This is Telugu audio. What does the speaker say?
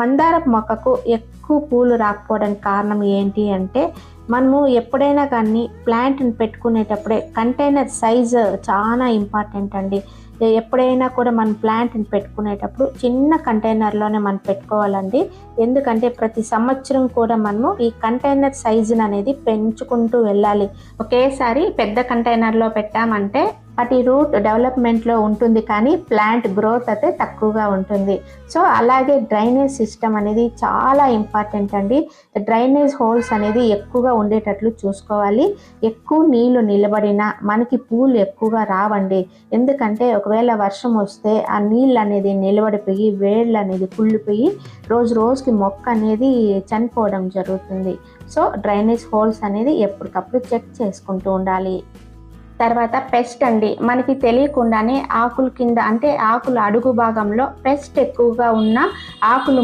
మందారపు మొక్కకు ఎక్కువ పూలు రాకపోవడానికి కారణం ఏంటి అంటే మనము ఎప్పుడైనా కానీ ప్లాంట్ని పెట్టుకునేటప్పుడే కంటైనర్ సైజు చాలా ఇంపార్టెంట్ అండి. ఎప్పుడైనా కూడా మనం ప్లాంట్ని పెట్టుకునేటప్పుడు చిన్న కంటైనర్లోనే మనం పెట్టుకోవాలండి. ఎందుకంటే ప్రతి సంవత్సరం కూడా మనము ఈ కంటైనర్ సైజుని అనేది పెంచుకుంటూ వెళ్ళాలి. ఒకేసారి పెద్ద కంటైనర్లో పెట్టామంటే వాటి రూట్ డెవలప్మెంట్లో ఉంటుంది కానీ ప్లాంట్ గ్రోత్ అయితే తక్కువగా ఉంటుంది. సో అలాగే డ్రైనేజ్ సిస్టమ్ అనేది చాలా ఇంపార్టెంట్ అండి. డ్రైనేజ్ హోల్స్ అనేది ఎక్కువగా ఉండేటట్లు చూసుకోవాలి. ఎక్కువ నీళ్ళు నిలబడిన మనకి పూలు ఎక్కువగా రావండి. ఎందుకంటే ఒకవేళ వర్షం వస్తే ఆ నీళ్ళు అనేది నిలబడిపోయి వేళ్ళు అనేది కుళ్ళిపోయి రోజు రోజుకి మొక్క అనేది చనిపోవడం జరుగుతుంది. సో డ్రైనేజ్ హోల్స్ అనేది ఎప్పటికప్పుడు చెక్ చేసుకుంటూ ఉండాలి. తర్వాత పెస్ట్ అండి. మనకి తెలియకుండానే ఆకుల కింద అంటే ఆకుల అడుగు భాగంలో పెస్ట్ ఎక్కువగా ఉన్న ఆకులు